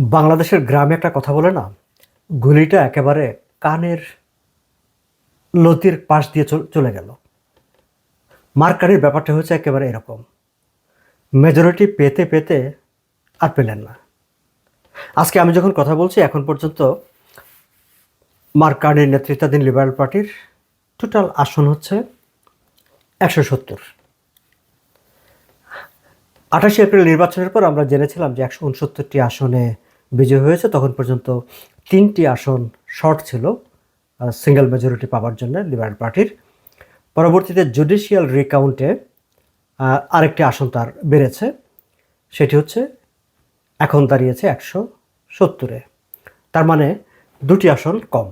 বাংলাদেশের গ্রামে একটা কথা বলে না? গুলিটা একেবারে কানের লতির পাশ দিয়ে চল- গেল। মার্কারির ব্যাপারটা হচ্ছে একেবারে এরকম। মেজরিটি পেতে পেতে আর পেলেন না। আজকে আমি যখন কথা বলছি, এখন পর্যন্ত মার্কার্নির নেতৃত্বাধীন লিবারেল পার্টির টোটাল আসন হচ্ছে একশো সত্তর। আঠাশে এপ্রিল নির্বাচনের পর আমরা জেনেছিলাম যে একশো উনসত্তরটি আসনে বিজয় হয়েছে। তখন পর্যন্ত তিনটি আসন শর্ট ছিল সিঙ্গেল মেজরিটি পাওয়ার জন্য লিবারেল পার্টির পরবর্তীতে জুডিশিয়াল রিকাউন্টে আরেকটি আসন তার বেড়েছে, সেটি হচ্ছে এখন দাঁড়িয়েছে একশো সত্তরে তার মানে দুটি আসন কম।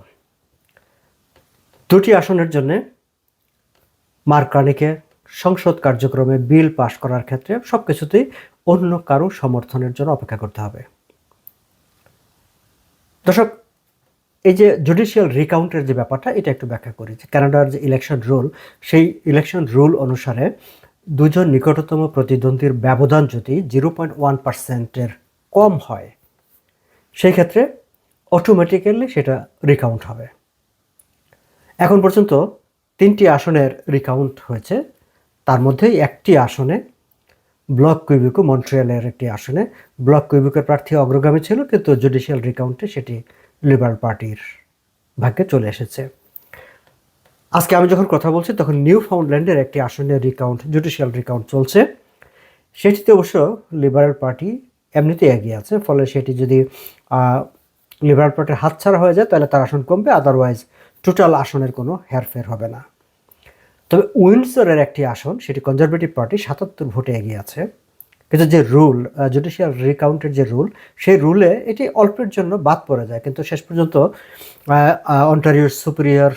দুটি আসনের জন্যে মার্কানিকে সংসদ কার্যক্রমে বিল পাশ করার ক্ষেত্রে সব কিছুতেই অন্য কারও সমর্থনের জন্য অপেক্ষা করতে হবে। দর্শক, এই যে জুডিশিয়াল রিকাউন্টের যে ব্যাপারটা, এটা একটু ব্যাখ্যা করি যে কানাডার যে ইলেকশন রুল সেই ইলেকশন রুল অনুসারে দুজন নিকটতম প্রতিদ্বন্দ্বীর ব্যবধান যদি জিরো পয়েন্ট ওয়ান পার্সেন্টের কম হয়, সেই ক্ষেত্রে অটোমেটিক্যালি সেটা রিকাউন্ট হবে। এখন পর্যন্ত তিনটি আসনের রিকাউন্ট হয়েছে, তার মধ্যেই একটি আসনে ব্লক কুইবিকো মন্ট্রিয়ালের একটি আসনে। ব্লক কুইবিকের প্রার্থী অগ্রগামী ছিল, কিন্তু জুডিশিয়াল রিকাউন্টে সেটি লিবারাল পার্টির ভাগ্যে চলে এসেছে। আজকে আমি যখন কথা বলছি, তখন নিউ ফাউন্ডল্যান্ডের একটি আসনের রিকাউন্ট, জুডিশিয়াল রিকাউন্ট চলছে। সেটিতে অবশ্য লিবারাল পার্টি এমনিতেই এগিয়ে আছে, ফলে সেটি যদি লিবারাল পার্টির হাতছাড়া হয়ে যায়, তাহলে তার আসন কমবে, আদারওয়াইজ টোটাল আসনের কোনো হেরফের হবে না। তবে উইন্ডসরের একটি আসন, সেটি কনজারভেটিভ পার্টি সাতাত্তর ভোটে এগিয়ে আছে। কিন্তু যে রুল জুডিশিয়াল রিকাউন্টের যে রুল, সেই রুলে এটি অল্পের জন্য বাদ পড়ে যায়। কিন্তু শেষ পর্যন্ত অন্টারিওর সুপিরিয়র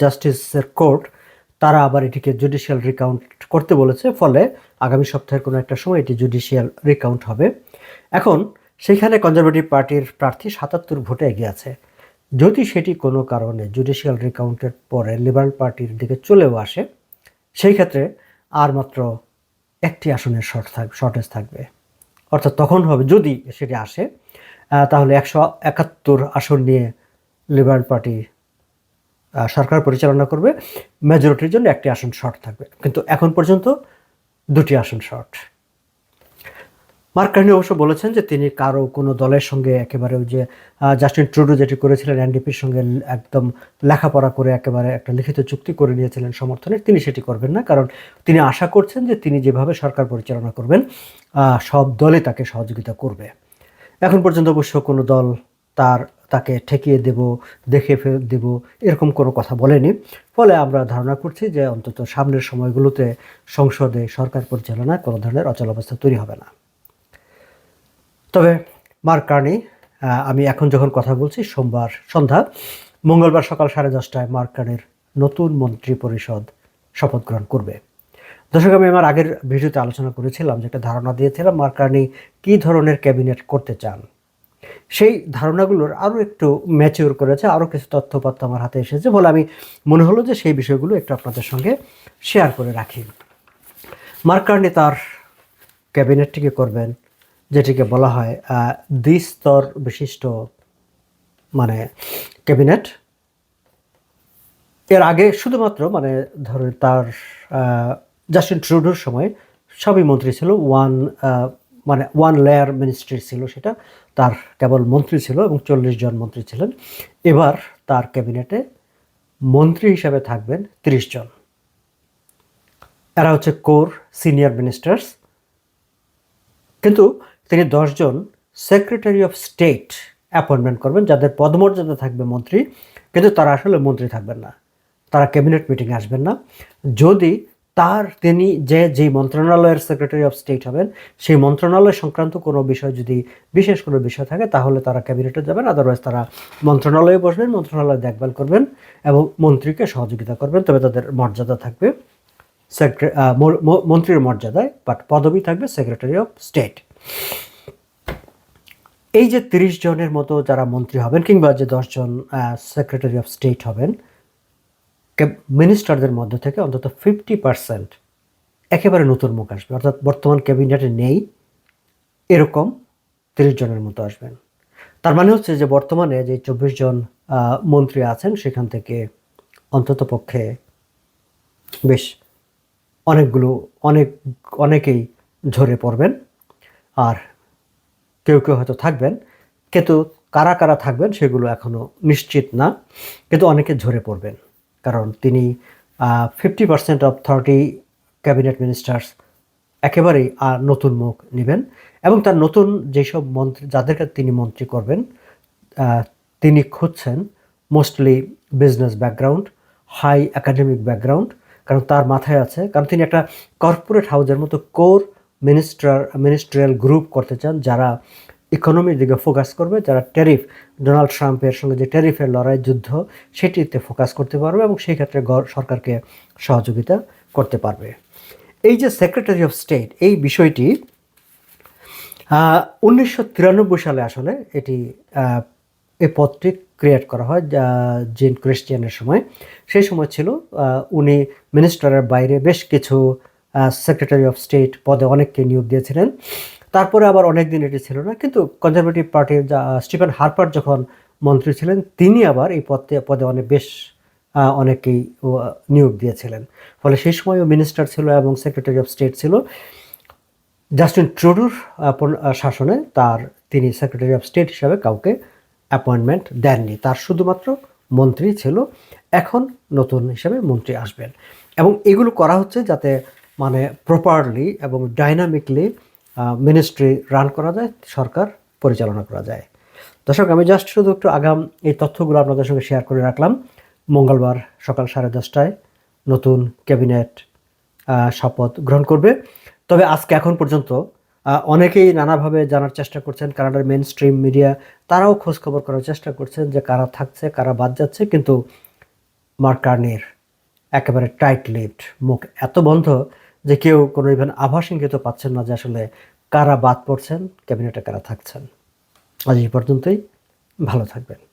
জাস্টিসের কোর্ট তারা আবার এটিকে জুডিশিয়াল রিকাউন্ট করতে বলেছে। ফলে আগামী সপ্তাহের কোনো একটা সময় এটি জুডিশিয়াল রিকাউন্ট হবে। এখন, সেখানে কনজারভেটিভ পার্টির প্রার্থী সাতাত্তর ভোটে এগিয়ে আছে। যদি সেটি কোনো কারণে জুডিশিয়াল রিকাউন্টের পরে লিবারেল পার্টির দিকে চলেও আসে, সেই ক্ষেত্রে আর মাত্র একটি আসনের শর্ট থাক শর্টেজ থাকবে। অর্থাৎ তখন হবে, যদি সেটি আসে তাহলে একশো একাত্তর আসন নিয়ে লিবারেল পার্টি সরকার পরিচালনা করবে। মেজরিটির জন্য একটি আসন শর্ট থাকবে। কিন্তু এখন পর্যন্ত দুটি আসন শর্ট মার্ক কার্নি অবশ্য বলেছেন যে তিনি কারও কোনো দলের সঙ্গে একেবারে ওই যে জাস্টিন ট্রুডো যেটি করেছিলেন, এনডিপির সঙ্গে একদম লেখাপড়া করে একেবারে একটা লিখিত চুক্তি করে নিয়েছিলেন সমর্থনের তিনি সেটি করবেন না। কারণ তিনি আশা করছেন যে তিনি যেভাবে সরকার পরিচালনা করবেন সব দলই তাকে সহযোগিতা করবে। এখন পর্যন্ত অবশ্য কোনো দল তার, তাকে ঠেকিয়ে দেব দেখে ফেল, দেব, এরকম কোনো কথা বলেনি। ফলে আমরা ধারণা করছি যে অন্তত সামনের সময়গুলোতে সংসদে সরকার পরিচালনায় কোনো ধরনের অচলাবস্থা তৈরি হবে না। তবে মার্ক কার্নি আমি এখন যখন কথা বলছি সোমবার সন্ধ্যা, মঙ্গলবার সকাল সাড়ে দশটায় মার্ক কার্নির নতুন মন্ত্রী পরিষদ শপথ গ্রহণ করবে। দর্শক, আমি আমার আগের ভিডিওতে আলোচনা করেছিলাম যে একটা ধারণা দিয়েছিলাম মার্ক কার্নি কী ধরনের ক্যাবিনেট করতে চান। সেই ধারণাগুলোর আরও একটু ম্যাচিওর করেছে, আরও কিছু তথ্যপত্র আমার হাতে এসেছে বলে আমি মনে হলো যে সেই বিষয়গুলো একটু আপনাদের সঙ্গে শেয়ার করে রাখি। মার্কার্নি তার ক্যাবিনেটটিকে করবেন যেটিকে বলা হয় দ্বিস্তর বিশিষ্ট মানে ক্যাবিনেট। এর আগে শুধুমাত্র মানে ধরুন তার জাস্টিন ট্রুডোর সময় সবই মন্ত্রী ছিল, ওয়ান মানে ওয়ান লেয়ার মিনিস্ট্রি ছিল সেটা, তার কেবল মন্ত্রী ছিল এবং চল্লিশ জন মন্ত্রী ছিলেন। এবার তার ক্যাবিনেটে মন্ত্রী হিসাবে থাকবেন তিরিশ জন। এরা হচ্ছে কোর সিনিয়র মিনিস্টার্স। কিন্তু তিনি দশজন সেক্রেটারি অফ স্টেট অ্যাপয়েন্টমেন্ট করবেন, যাদের পদমর্যাদা থাকবে মন্ত্রী, কিন্তু তারা আসলে মন্ত্রী থাকবেন না। তারা ক্যাবিনেট মিটিংয়ে আসবেন না। যদি তার তিনি যে যেই মন্ত্রণালয়ের সেক্রেটারি অফ স্টেট হবেন, সেই মন্ত্রণালয় সংক্রান্ত কোনো বিষয় যদি, বিশেষ কোনো বিষয় থাকে, তাহলে তারা ক্যাবিনেটে যাবেন আদারওয়াইজ তারা মন্ত্রণালয়ে বসবেন, মন্ত্রণালয় দেখভাল করবেন এবং মন্ত্রীকে সহযোগিতা করবেন, তবে তাদের মর্যাদা থাকবে। সেক্রে- মন্ত্রীর মর্যাদায় বাট পদবি থাকবে সেক্রেটারি অফ স্টেট এই যে তিরিশ জনের মতো যারা মন্ত্রী হবেন কিংবা যে দশজন সেক্রেটারি অফ স্টেট হবেন মিনিস্টারদের মধ্যে থেকে অন্তত ফিফটি পার্সেন্ট একেবারে নতুন মুখ আসবে। অর্থাৎ বর্তমান ক্যাবিনেটে নেই, এরকম তিরিশ জনের মতো আসবেন। তার মানে হচ্ছে যে বর্তমানে যে চব্বিশ জন মন্ত্রী আছেন, সেখান থেকে অন্তত পক্ষে বেশ অনেকগুলো, অনেক, অনেকেই ঝরে পড়বেন। আর কেউ কেউ হয়তো থাকবেন, কিন্তু কারা কারা থাকবেন সেগুলো এখনও নিশ্চিত না, কিন্তু অনেকে ঝরে পড়বেন। কারণ তিনি fifty percent of thirty cabinet ministers একেবারেই নতুন মুখ নেবেন এবং তার নতুন যেসব মন্ত্রী, যাদেরকে তিনি মন্ত্রী করবেন তিনি খুঁজছেন mostly business background high academic background কারণ তার মাথায় আছে, কারণ তিনি একটা কর্পোরেট হাউসের মতো কোর মিনিস্টার মিনিস্ট্রিয়াল গ্রুপ করতে চান, যারা ইকোনমির দিকে ফোকাস করবে, যারা ট্যারিফ ডোনাল্ড ট্রাম্পের সঙ্গে যে ট্যারিফের লড়াই, যুদ্ধ, সেটিতে ফোকাস করতে পারবে এবং সেই ক্ষেত্রে সরকারকে সহযোগিতা করতে পারবে। এই যে সেক্রেটারি অফ স্টেট এই বিষয়টি উনিশশো তিরানব্বই সালে আসলে এটি এই পদটি ক্রিয়েট করা হয় যা- জিন ক্রিশ্চিয়ানের সময়। সেই সময় ছিল উনি মিনিস্টারের বাইরে বেশ কিছু সেক্রেটারি অফ স্টেট পদে অনেককে নিয়োগ দিয়েছিলেন। তারপরে আবার অনেক দিন এটি ছিল না, কিন্তু কনজারভেটিভ পার্টির যা স্টিফেন হার্পার যখন মন্ত্রী ছিলেন, তিনি আবার এই পদে পদে অনেক, বেশ অনেকেই নিয়োগ দিয়েছিলেন। ফলে সেই সময়ও মিনিস্টার ছিল এবং সেক্রেটারি অফ স্টেট ছিল। জাস্টিন ট্রুডোর শাসনে তার, তিনি সেক্রেটারি অফ স্টেট হিসাবে কাউকে অ্যাপয়েন্টমেন্ট দেননি। তার শুধুমাত্র মন্ত্রী ছিল। এখন নতুন হিসাবে মন্ত্রী আসবেন। এবং এগুলো করা হচ্ছে যাতে মানে প্রপারলি এবং ডাইনামিকলি মিনিস্ট্রি রান করা যায়, সরকার পরিচালনা করা যায়। দর্শক, আমি জাস্ট শুধু একটু আগাম এই তথ্যগুলো আপনাদের সঙ্গে শেয়ার করে রাখলাম। মঙ্গলবার সকাল সাড়ে দশটায় নতুন ক্যাবিনেট শপথ গ্রহণ করবে। তবে আজকে এখন পর্যন্ত অনেকেই নানাভাবে জানার চেষ্টা করছেন, কানাডার মেন স্ট্রিম মিডিয়া তারাও খোঁজ খবর করার চেষ্টা করছেন যে কারা থাকছে, কারা বাদ যাচ্ছে। কিন্তু মার্ক কার্নির একেবারে টাইট লিপড মুখ এত বন্ধ যে কেউ কোনো ইভেন আভাস ইঙ্গিত পাচ্ছেন না যে আসলে কারা বাদ পড়ছেন, ক্যাবিনেটে কারা থাকছেন। আজ এই পর্যন্তই, ভালো থাকবেন।